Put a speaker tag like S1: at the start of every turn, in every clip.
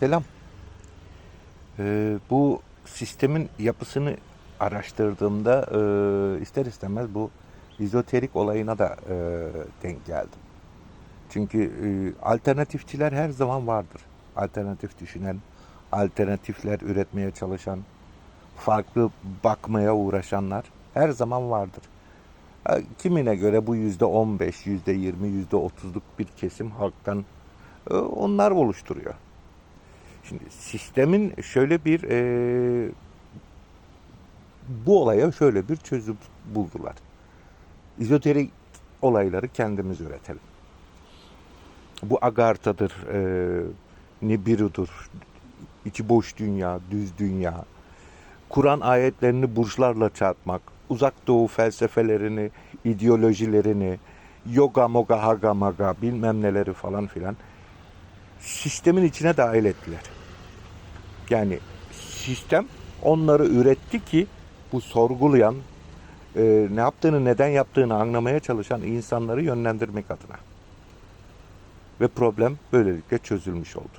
S1: Selam. Ee, bu sistemin yapısını araştırdığımda e, ister istemez bu izoterik olayına da e, denk geldim. Çünkü e, alternatifçiler her zaman vardır. Alternatif düşünen, alternatifler üretmeye çalışan, farklı bakmaya uğraşanlar her zaman vardır. Kimine göre bu yüzde on beş, yüzde yirmi, yüzde otuzluk bir kesim halktan e, onlar oluşturuyor. Şimdi sistemin şöyle bir e, bu olaya şöyle bir çözüm buldular. İzoterik olayları kendimiz üretelim. Bu Agartha'dır, e, Nibiru'dur, içi boş dünya, düz dünya. Kur'an ayetlerini burçlarla çarpmak, uzak doğu felsefelerini, ideolojilerini, yoga moga haga maga bilmem neleri falan filan sistemin içine dahil ettiler. Yani sistem onları üretti ki bu sorgulayan, e, ne yaptığını, neden yaptığını anlamaya çalışan insanları yönlendirmek adına. Ve problem böylelikle çözülmüş oldu.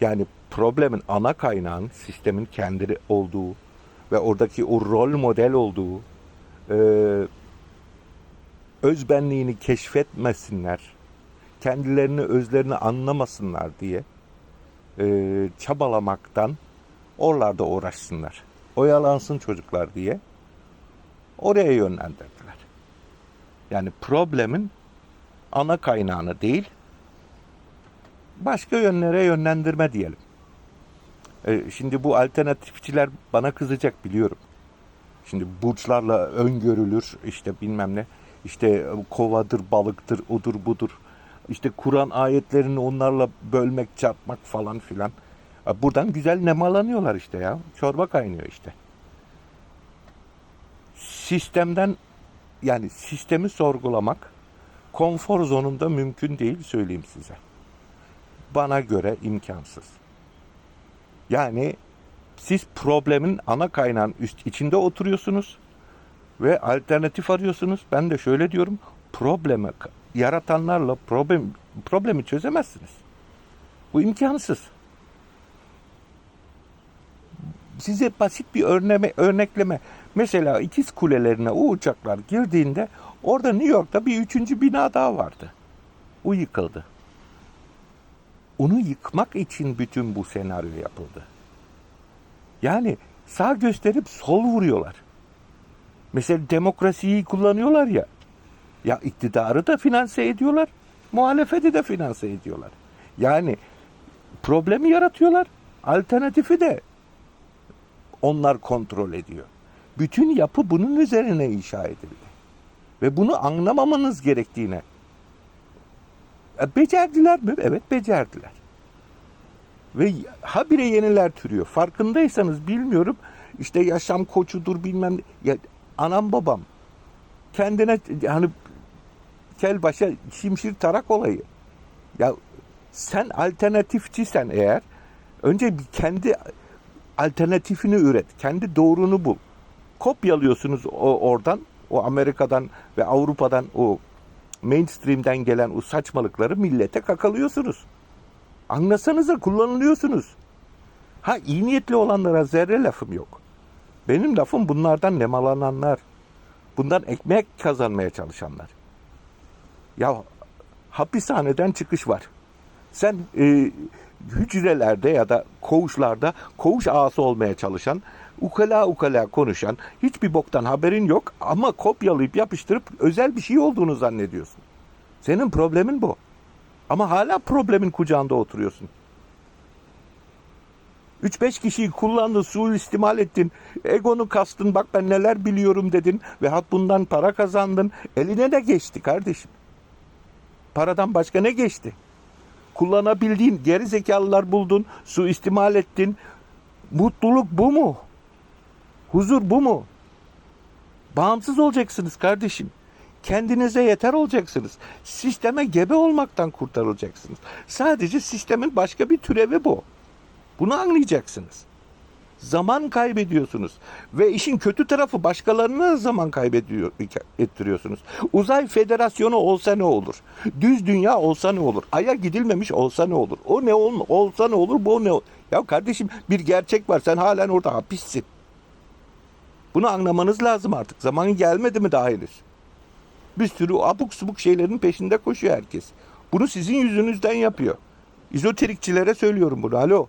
S1: Yani problemin ana kaynağın sistemin kendi olduğu ve oradaki o rol model olduğu, e, özbenliğini keşfetmesinler, kendilerini özlerini anlamasınlar diye e, çabalamaktan oralarda uğraşsınlar. Oyalansın çocuklar diye oraya yönlendirdiler. Yani problemin ana kaynağını değil başka yönlere yönlendirme diyelim. E, şimdi bu alternatifçiler bana kızacak biliyorum. Şimdi burçlarla öngörülür işte bilmem ne. İşte kovadır, balıktır, odur budur. İşte Kur'an ayetlerini onlarla bölmek, çarpmak falan filan. Buradan güzel nemalanıyorlar işte ya. Çorba kaynıyor işte. Sistemden yani sistemi sorgulamak konfor zonunda mümkün değil söyleyeyim size. Bana göre imkansız. Yani siz problemin ana kaynağın üst içinde oturuyorsunuz ve alternatif arıyorsunuz. Ben de şöyle diyorum. Problemi yaratanlarla problem problemi çözemezsiniz. Bu imkansız. Size basit bir örneme, örnekleme. Mesela ikiz kulelerine o uçaklar girdiğinde orada New York'ta bir üçüncü bina daha vardı. O yıkıldı. Onu yıkmak için bütün bu senaryo yapıldı. Yani sağ gösterip sol vuruyorlar. Mesela demokrasiyi kullanıyorlar ya. Ya iktidarı da finanse ediyorlar, muhalefeti de finanse ediyorlar. Yani problemi yaratıyorlar, alternatifi de onlar kontrol ediyor. Bütün yapı bunun üzerine inşa edildi. Ve bunu anlamamanız gerektiğine. E, Becerdiler mi? Evet becerdiler. Ve habire yeniler türüyor. Farkındaysanız bilmiyorum işte yaşam koçudur bilmem. Ya, anam babam kendine hani kel başa şimşir tarak olayı. Ya sen alternatifçisen eğer önce bir kendi alternatifini üret. Kendi doğrunu bul. Kopyalıyorsunuz o oradan o Amerika'dan ve Avrupa'dan o mainstream'den gelen o saçmalıkları millete kakalıyorsunuz. Anlasanıza kullanılıyorsunuz. Ha iyi niyetli olanlara zerre lafım yok. Benim lafım bunlardan nemalananlar. Bundan ekmek kazanmaya çalışanlar. Ya hapishaneden çıkış var. Sen e, hücrelerde ya da koğuşlarda koğuş ağası olmaya çalışan, ukala ukala konuşan, hiçbir boktan haberin yok ama kopyalayıp yapıştırıp özel bir şey olduğunu zannediyorsun. Senin problemin bu. Ama hala problemin kucağında oturuyorsun. 3-5 kişiyi kullandın, suistimal ettin, egonu kastın, bak ben neler biliyorum dedin ve hat bundan para kazandın. Eline ne geçti kardeşim? Paradan başka ne geçti? Kullanabildiğin geri zekalılar buldun, suistimal ettin. Mutluluk bu mu? Huzur bu mu? Bağımsız olacaksınız kardeşim. Kendinize yeter olacaksınız. Sisteme gebe olmaktan kurtarılacaksınız. Sadece sistemin başka bir türevi bu. Bunu anlayacaksınız. Zaman kaybediyorsunuz. Ve işin kötü tarafı başkalarına zaman kaybediyor ettiriyorsunuz. Uzay federasyonu olsa ne olur? Düz dünya olsa ne olur? Ay'a gidilmemiş olsa ne olur? O ne ol, olsa ne olur? Bu ne? ol- Ya kardeşim bir gerçek var. Sen halen orada hapissin. Bunu anlamanız lazım artık. Zamanı gelmedi mi daha henüz? Bir sürü abuk subuk şeylerin peşinde koşuyor herkes. Bunu sizin yüzünüzden yapıyor. İzoterikçilere söylüyorum bunu. Alo.